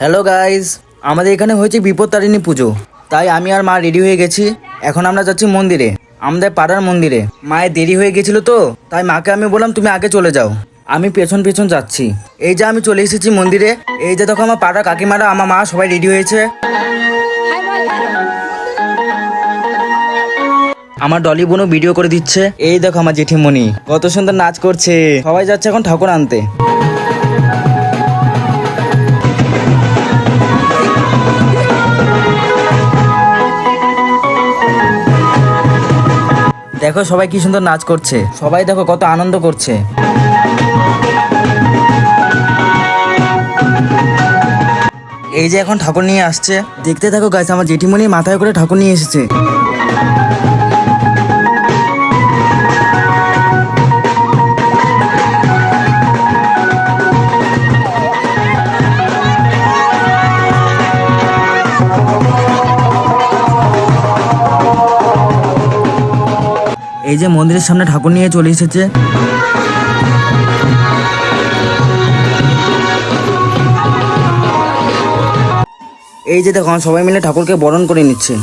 Hello guys আমাদের এখানে হয়েছে বিপত্তারিণী পুজো। তাই আমি আর মা রেডি হয়ে গেছি। এখন আমরা যাচ্ছি মন্দিরে। আমাদের পাড়ার মন্দিরে। মায়ের দেরি হয়ে গেছিল তো, তাই মাকে আমি বললাম তুমি আগে চলে যাও। আমি পেছন পেছন যাচ্ছি। এই যে আমি চলে এসেছি মন্দিরে। এই যে দেখো আমার পাড়ার কাকিমারা, আমার মা সবাই রেডি হয়েছে। আমার ডলি বোনও ভিডিও করে দিচ্ছে। এই দেখো আমার জেঠিমণি, কত সুন্দর নাচ করছে। সবাই যাচ্ছে এখন ঠাকুর আনতে। দেখো সবাই কি সুন্দর নাচ করছে। সবাই দেখো কত আনন্দ করছে। এই যে এখন ঠাকুর নিয়ে আসছে। দেখতে থাকো গাছ আমার জেঠিমনি মাথায় করে ঠাকুর নিয়ে এসেছে। এই যে মন্দিরের সামনে ঠাকুর নিয়ে চলে এসেছে। এই যে দেখো সবাই মিলে ঠাকুরকে বরণ করে নিচ্ছে।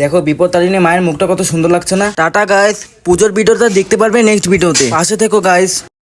দেখো বিপদ তারিণী মায়ের মুখটা কত সুন্দর লাগছে না? টাটা গাইস পুজোর ভিডিওটা দেখতে পারবে নেক্সট ভিডিওতে পাশে থেকো গাইস